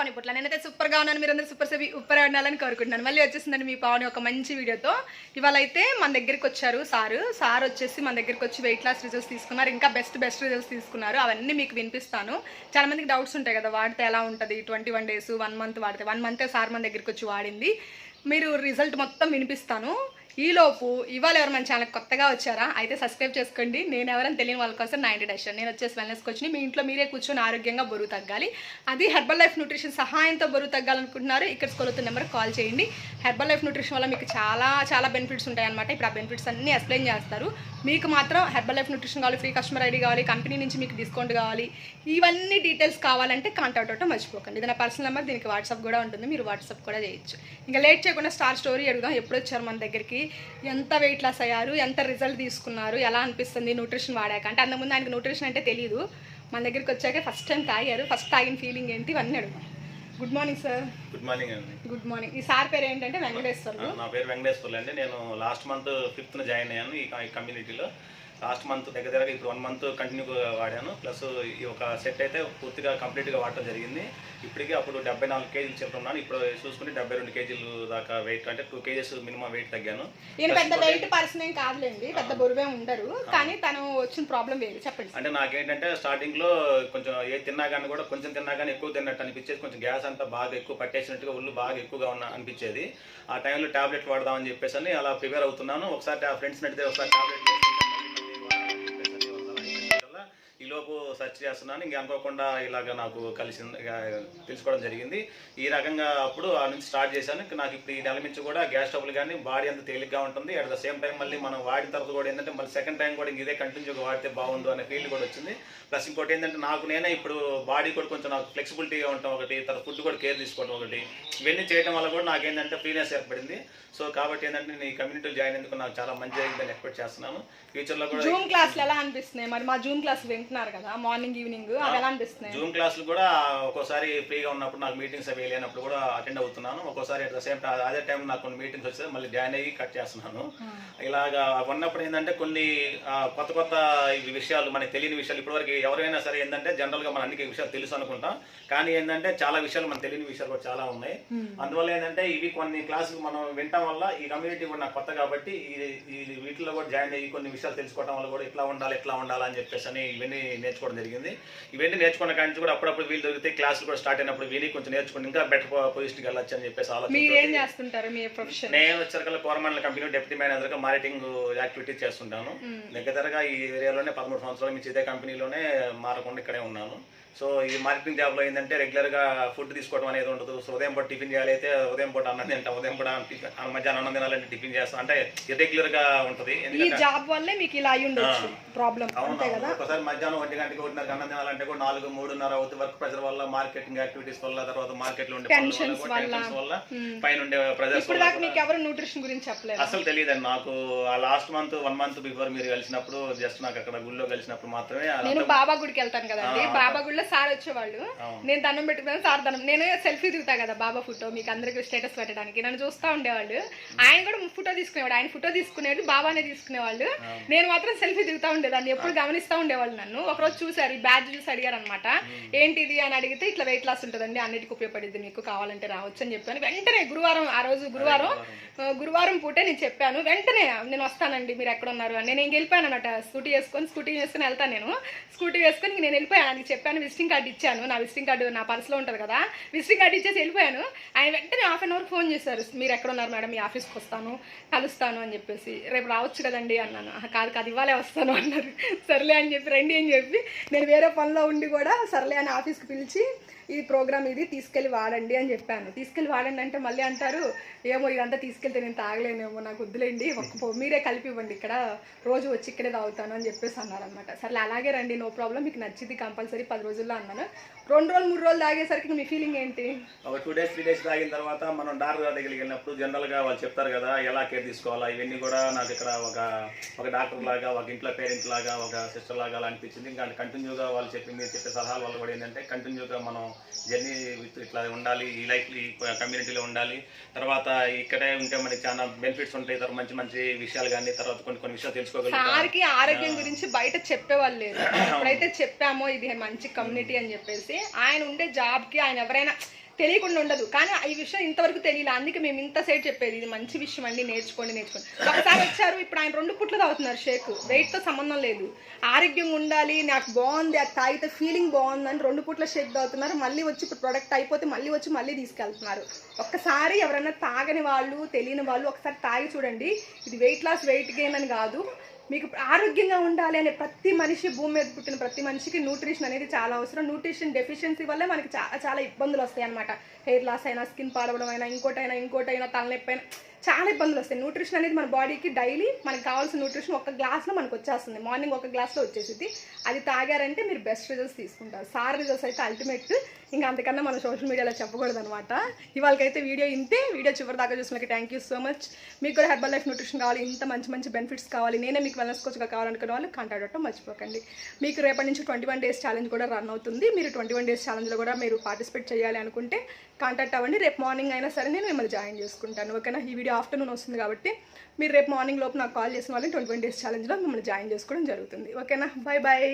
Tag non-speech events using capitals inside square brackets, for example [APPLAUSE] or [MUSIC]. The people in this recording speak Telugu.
పావని పుట్ల. నేనైతే సూపర్గా ఉన్నాను మీరందరూ సూపర్ సేవి ఉప్పర్ ఉండాలని కోరుకుంటున్నాను. మళ్ళీ వచ్చేసిందండి మీ పావని ఒక మంచి వీడియోతో. ఇవాళ అయితే మన దగ్గరికి వచ్చారు సారు. సార్ వచ్చేసి మన దగ్గరికి వచ్చి వెయిట్ లాస్ రిజల్ట్స్ తీసుకున్నారు. ఇంకా బెస్ట్ బెస్ట్ రిజల్ట్స్ తీసుకున్నారు. అవన్నీ మీకు వినిపిస్తాను. చాలా మందికి డౌట్స్ ఉంటాయి కదా వాడితే ఎలా ఉంటుంది? Twenty one days one month వాడితే వన్ మంతే సార్ మన దగ్గరికి వచ్చి వాడింది. మీరు రిజల్ట్ మొత్తం వినిపిస్తాను. ఈలోపు ఇవాళ ఎవరు మన ఛానల్ కొత్తగా వచ్చారా? అయితే సబ్స్క్రైబ్ చేసుకోండి. నేను ఎవరైనా తెలియని వాళ్ళ కోసం నా డెషన్ నేను వచ్చేసి వెల్నెస్ కోచ్ని మీ ఇంట్లో మీరే కూర్చొని ఆరోగ్యంగా బరువు తగ్గాలి. అది హెర్బల్ లైఫ్ న్యూట్రిషన్ సహాయంతో బరువు తగ్గాలనుకుంటున్నారు. ఇక్కడ స్కూల్ నెంబర్ కాల్ చేయండి. హెర్బల్ లైఫ్ న్యూట్రిషన్ వల్ల మీకు చాలా చాలా బెనిఫిట్స్ ఉంటాయన్నమాట. ఇప్పుడు ఆ బెనిఫిట్స్ అన్నీ ఎక్స్ప్లెయిన్ చేస్తారు. మీకు మాత్రం హెర్బల్ లైఫ్ న్యూట్రిషన్ కావాలి ఫ్రీ కస్టమర్ ఐడి కావాలి కంపెనీ నుంచి మీకు డిస్కౌంట్ కావాలి. ఇవన్నీ డీటెయిల్స్ కావాలంటే కాంటాక్ట్ అవటం మర్చిపోకండి. ఇది నా పర్సనల్ నెంబర్ దీనికి వాట్సాప్ కూడా ఉంటుంది. మీరు వాట్సాప్ కూడా చేయొచ్చు. ఇంకా లేట్ చేయకుండా స్టార్ స్టోరీ అడుగుదాం. ఎప్పుడు వచ్చారు మన దగ్గరికి? ఎంత వెయిట్ లాస్ అయ్యారు ఎంత రిజల్ట్ తీసుకున్నారు ఎలా అనిపిస్తుంది న్యూట్రిషన్ వాడాక? అంటే అంతకుముందు ఆయనకి న్యూట్రిషన్ అంటే తెలియదు మన దగ్గరికి వచ్చాక ఫస్ట్ టైం తాగారు ఫస్ట్ తాగిన ఫీలింగ్ ఏంటి ఇవన్నీ అడుగుదాం. Good morning sir good morning అండి. గుడ్ మార్నింగ్ ఈ సార్ పేరు ఏంటంటే వెంకటేశ్వర్లు. నా పేరు వెంకటేశ్వర్లు అండి. నేను లాస్ట్ మంత్ ఫిఫ్త్న జాయిన్ అయ్యాను ఈ కమ్యూనిటీలో లాస్ట్ మంత్ దగ్గర దగ్గర ఇప్పుడు వన్ మంత్ కంటిన్యూగా వాడాను. ప్లస్ ఈ ఒక సెట్ అయితే పూర్తిగా కంప్లీట్గా వాడటం జరిగింది. ఇప్పటికీ అప్పుడు డెబ్బై నాలుగు కేజీలు చెప్తున్నాను ఇప్పుడు చూసుకుంటే డెబ్బై రెండు కేజీలు దాకా వెయిట్ అంటే టూ కేజీస్ మినిమం వెయిట్ తగ్గాను. ఈయన పెద్ద వెయిట్ పర్సన్ ఏం కాదులేండి. పెద్ద బరువే ఉండరు కానీ తను వచ్చిన ప్రాబ్లం వేరు. చెప్పండి. అంటే నాకేంటంటే స్టార్టింగ్లో కొంచెం ఏ తిన్నా కానీ కూడా కొంచెం తిన్నా కానీ ఎక్కువ తిన్నట్టు అనిపించేది. కొంచెం గ్యాస్ అంతా బాగా ఎక్కువ పట్టేసినట్టుగా ఒళ్ళు బాగా ఎక్కువగా ఉన్న అనిపించేది. ఆ టైంలో టాబ్లెట్ వాడదామని చెప్పేసి అని అలా ప్రిపేర్ అవుతున్నాను. ఒకసారి ఫ్రెండ్స్ నడితే ఒకసారి టాబ్లెట్ ఈలోపు లోపు సెర్చ్ చేస్తున్నాను. ఇంక అనుకోకుండా ఇలాగ నాకు కలిసి తెలుసుకోవడం జరిగింది. ఈ రకంగా అప్పుడు ఆ నుంచి స్టార్ట్ చేశాను. నాకు ఇప్పుడు ఈ నెల నుంచి కూడా గ్యాస్ ట్రబుల్ కానీ బాడీ అంత తేలిగ్గా ఉంటుంది. అట్ ద సేమ్ టైం మళ్ళీ మనం వాడిన తర్వాత కూడా ఏంటంటే మళ్ళీ సెకండ్ టైం కూడా ఇంక ఇదే కంటిన్యూగా వాడితే బాగుండు అనే ఫీల్ కూడా వచ్చింది. ప్లస్ ఇంకోటి ఏంటంటే నాకు నేనే ఇప్పుడు బాడీ కూడా కొంచెం నాకు ఫ్లెక్సిబిలిటీగా ఉండటం ఒకటి తర్వాత ఫుడ్ కూడా కేర్ తీసుకోవడం ఒకటి ఇవన్నీ చేయడం వల్ల కూడా నాకు ఏంటంటే ఫ్రీనెస్ ఏర్పడింది. సో కాబట్టి ఏంటంటే నేను ఈ కమ్యూనిటీలో జాయిన్ ఎందుకు నాకు చాలా మంచి జరిగిందని ఎక్స్పెక్ట్ చేస్తున్నాను. ఫ్యూచర్లో కూడా జూమ్ క్లాస్లు ఎలా అనిపిస్తున్నాయి? మరి మా జూమ్ క్లాస్ వింటున్నారు? కదా మార్నింగ్ ఈవినింగ్ అవి ఎలా అనిపిస్తున్నాయి? జూమ్ క్లాసులు కూడా ఒక్కోసారి ఫ్రీగా ఉన్నప్పుడు నాకు మీటింగ్స్ అవి లేనప్పుడు కూడా అటెండ్ అవుతున్నాను. ఒక్కోసారి అట్ ద సేమ్ టైం అదే టైం నాకు కొన్ని మీటింగ్స్ వస్తే మళ్ళీ జాయిన్ అయ్యి కట్ చేస్తున్నాను. ఇలాగా ఉన్నప్పుడు ఏంటంటే కొన్ని కొత్త కొత్త విషయాలు మనకి తెలియని విషయాలు ఇప్పటివరకు ఎవరైనా సరే ఏంటంటే జనరల్గా మన అన్ని విషయాలు తెలుసు అనుకుంటాం. కానీ ఏంటంటే చాలా విషయాలు మనకు తెలియని విషయాలు కూడా చాలా ఉన్నాయి. అందువల్ల ఏంటంటే ఇవి కొన్ని క్లాసులు మనం వినటం వల్ల ఈ కమ్యూనిటీ కూడా నాకు కొత్త కాబట్టి ఈ వీటిలో కూడా జాయిన్ అయ్యి కొన్ని విషయాలు తెలుసుకోవడం వల్ల కూడా ఇట్లా ఉండాలి ఇట్లా ఉండాలి అని చెప్పేసి అని ఇవన్నీ నేర్చుకోవడం జరిగింది. ఇవన్నీ నేర్చుకున్న కాడి నుంచి కూడా అప్పుడప్పుడు వీలు దొరికితే క్లాసులు కూడా స్టార్ట్ అయినప్పుడు విని కొంచెం నేర్చుకుని ఇంకా బెటర్ పొజిషన్కి వెళ్ళొచ్చు అని చెప్పేసి ఆలోచన మీ నేను వచ్చరికల్లా కోరమండల కంపెనీ డిప్యూటీ మేనేజర్గా మార్కెటింగ్ యాక్టివిటీస్ చేస్తుంటాను. దగ్గరగా ఈ ఏరియాలోనే పదమూడు సంవత్సరాల నుంచి ఇదే కంపెనీలోనే మారకుండా ఇక్కడే ఉన్నాను. సో ఈ మార్కెటింగ్ జాబ్లో ఏంటంటే రెగ్యులర్గా ఫుడ్ తీసుకోవడం అనేది ఉండదు. సో ఉదయం పూట టిఫిన్ చేయాలి అయితే ఉదయం పూట అన్నం తింటాం. ఉదయం పూట మధ్యాహ్నం అన్నం తినాలంటే టిఫిన్ చేస్తాం. అంటే ఇర్రెగ్యులర్గా ఉంటుంది. ఈ జాబ్ వల్లే మీకు ఇలా ఉండొచ్చు. ప్రాబ్లం అవును అంతే కదా? ఒకసారి మధ్యాహ్నం ఒంటి గంటకి ఒకటిన్నర అన్నం తినాలంటే కూడా నాలుగు మూడున్నర అవుతుంది వర్క్ ప్రెషర్ వల్ల మార్కెటింగ్ యాక్టివిటీస్ వల్ల తర్వాత మార్కెట్లో ఉండే పనుల వల్ల పైన ఉండే ప్రెజర్స్ ఇప్పుడు దాకా మీకు ఎవరు న్యూట్రిషన్ గురించి చెప్పలేదు. అసలు తెలియదండి. నాకు ఆ last month one month before మీరు కలిసినప్పుడు జస్ట్ నాకు అక్కడ గుళ్ళో కలిసినప్పుడు మాత్రమే నేను బాబా గుడికి వెళ్తాను కదండి. బాబా గుడిలో సార్ వచ్చేవాళ్ళు. నేను దండం పెట్టుకున్నాను సార్ దండం. నేను సెల్ఫీ దిగుతా కదా బాబా ఫోటో మీకు అందరికి స్టేటస్ పెట్టడానికి. నన్ను చూస్తూ ఉండేవాళ్ళు. ఆయన కూడా ఫోటో తీసుకునేవాడు. ఆయన ఫోటో తీసుకునేవాడు బాబానే తీసుకునేవాళ్ళు. నేను మాత్రం సెల్ఫీ దిగుతా ఉండేదాన్ని. ఎప్పుడు గమనిస్తూ ఉండేవాళ్ళు నన్ను. ఒకరోజు చూసారు ఈ బ్యాడ్జ్ చూసి అడిగారు అనమాట ఏంటిది అని అడిగితే ఇట్లా వెయిట్ లాస్ ఉంటుందండి అన్నిటికీ ఉపయోగపడుద్ది మీకు కావాలంటే రావచ్చు అని చెప్పాను. వెంటనే గురువారం ఆ రోజు గురువారం గురువారం పూటే. నేను చెప్పాను. వెంటనే నేను వస్తానండి మీరు ఎక్కడ ఉన్నారు అని. నేను ఇంక వెళ్ళిపోయాను అనమాట స్కూటీ వేసుకొని స్కూటీ వేసుకొని వెళ్తాను నేను. స్కూటీ వేసుకొని నేను వెళ్ళిపోయాను. ఆయనకి చెప్పాను విజిటింగ్ కార్డు ఇచ్చాను. నా విజిటింగ్ కార్డు నా పర్సులో ఉంటుంది కదా. విజిటింగ్ కార్డు ఇచ్చేసి వెళ్ళిపోయాను. ఆయన వెంటనే హాఫ్ అన్ అవర్ ఫోన్ చేశారు. మీరు ఎక్కడ ఉన్నారు మేడం? మీ ఆఫీస్కి వస్తాను. కలుస్తాను అని చెప్పేసి. రేపు రావచ్చు కదండి అన్నాను. కాదు కాదు ఇవ్వాలే వస్తాను అన్నారు. సర్లే అని చెప్పి రండి అని చెప్పి నేను వేరే పనిలో ఉండి కూడా సర్లే అని ఆఫీస్కి పిలిచి ఈ ప్రోగ్రామ్ ఇది తీసుకెళ్ళి వాడండి అని చెప్పాను. తీసుకెళ్ళి వాడండి అంటే మళ్ళీ అంటారు ఏమో ఇదంతా తీసుకెళ్తే నేను తాగలేనేమో నాకు వద్దులేండి ఒక్క మీరే కలిపి ఇవ్వండి ఇక్కడ రోజు వచ్చి ఇక్కడే తాగుతాను అని చెప్పేసి అన్నారనమాట సరే అలాగే రండి నో ప్రాబ్లం మీకు నచ్చింది కంపల్సరీ పది రోజుల్లో అన్నాను. రెండు రోజులు మూడు రోజులు తాగేసరికి మీ ఫీలింగ్ ఏంటి? ఒక టూ డేస్ త్రీ డేస్ తాగిన తర్వాత మనం డాక్టర్ దగ్గరికి వెళ్ళినప్పుడు జనరల్గా వాళ్ళు చెప్తారు కదా ఎలా కేర్ తీసుకోవాలా? ఇవన్నీ కూడా నాకు ఇక్కడ ఒక ఒక డాక్టర్ లాగా ఒక ఇంట్లో పేరెంట్ లాగా ఒక సిస్టర్ లాగా అలా అనిపించింది. ఇంకా కంటిన్యూగా వాళ్ళు చెప్పింది చెప్పే సలహాలు వాళ్ళు కూడా ఏంటంటే కంటిన్యూగా మనం జర్నీ విత్ ఇట్లా ఉండాలి ఈ లైఫ్ ఈ కమ్యూనిటీలో ఉండాలి. తర్వాత ఇక్కడే ఉంటే మనకి చాలా బెనిఫిట్స్ ఉంటాయి తర్వాత మంచి మంచి విషయాలు కానీ తర్వాత కొన్ని కొన్ని విషయాలు తెలుసుకోగలుగుతాం. సార్కి ఆరోగ్యం గురించి బయట చెప్పేవాళ్ళు లేరు. [COUGHS] ఎప్పుడైతే చెప్పామో ఇది మంచి కమ్యూనిటీ అని చెప్పేసి ఆయన ఉండే జాబ్కి ఆయన ఎవరైనా తెలియకుండా ఉండదు. కానీ ఈ విషయం ఇంతవరకు తెలియలే. అందుకే మేము ఇంత సైడ్ చెప్పేది. ఇది మంచి విషయం అండి. నేర్చుకోండి నేర్చుకోండి. ఒకసారి వచ్చారు. ఇప్పుడు ఆయన రెండు పుట్లు తాగుతున్నారు షేక్. వెయిట్తో సంబంధం లేదు. ఆరోగ్యంగా ఉండాలి. నాకు బాగుంది. అది తాగితే ఫీలింగ్ బాగుందని రెండు పుట్ల షేక్ తాగుతున్నారు. మళ్ళీ వచ్చి ఇప్పుడు ప్రొడక్ట్ అయిపోతే మళ్ళీ వచ్చి మళ్ళీ తీసుకెళ్తున్నారు. ఒక్కసారి ఎవరైనా తాగని వాళ్ళు తెలియని వాళ్ళు ఒకసారి తాగి చూడండి. ఇది వెయిట్ లాస్ వెయిట్ గెయిన్ అని కాదు. మీకు ఆరోగ్యంగా ఉండాలి అనే ప్రతి మనిషి భూమి మీద పుట్టిన ప్రతి మనిషికి న్యూట్రిషన్ అనేది చాలా అవసరం. న్యూట్రిషన్ డెఫిషియన్సీ వల్ల మనకి చాలా చాలా ఇబ్బందులు వస్తాయి అనమాట హెయిర్ లాస్ అయినా స్కిన్ పాడవడం అయినా ఇంకోటైనా ఇంకోటైనా తలనొప్పి అయినా చాలా ఇబ్బందులు వస్తాయి. న్యూట్రిషన్ అనేది మన బాడీకి డైలీ మనకు కావాల్సిన న్యూట్రిషన్ ఒక గ్లాస్లో మనకు వచ్చేస్తుంది. మార్నింగ్ ఒక గ్లాస్లో వచ్చేసింది అది తాగారంటే మీరు బెస్ట్ రిజల్ట్స్ తీసుకుంటారు. సార్ రిజల్ట్స్ అయితే అల్టిమేట్ ఇంకా అంతకన్నా మనం సోషల్ మీడియాలో చెప్పకూడదు అనమాట ఇవాళకైతే వీడియో ఇంతే. వీడియో చివరి దాకా చూసినకి థ్యాంక్ యూ సో మచ్ మీకు కూడా హెర్బల్ లైఫ్ న్యూట్రిషన్ కావాలి. ఇంత మంచి మంచి బెనిఫిట్స్ కావాలి. నేనే మీకు వెల్నెస్ కోచ్గా కావాలనుకునే వాళ్ళు కాంటాక్ట్ అవ్వటం మర్చిపోకండి. మీకు రేపటి నుంచి ట్వంటీ వన్ డేస్ ఛాలెంజ్ కూడా రన్ అవుతుంది. మీరు ట్వంటీ వన్ డేస్ ఛాలెంజ్లో కూడా మీరు పార్టిసిపేట్ చేయాలి అనుకుంటే కాంటాక్ట్ అవ్వండి. రేపు మార్నింగ్ అయినా సరే నేను మిమ్మల్ని జాయిన్ చేసుకుంటాను. ఓకేనా? ఈ వీడియో ఆఫ్టర్నూన్ వస్తుంది కాబట్టి మీరు రేపు మార్నింగ్ లోపు నాకు కాల్ చేసిన వాళ్ళని ట్వంటీ డేస్ ఛాలెంజ్లో మిమ్మల్ని జాయిన్ చేసుకోవడం జరుగుతుంది. ఓకేనా? Bye bye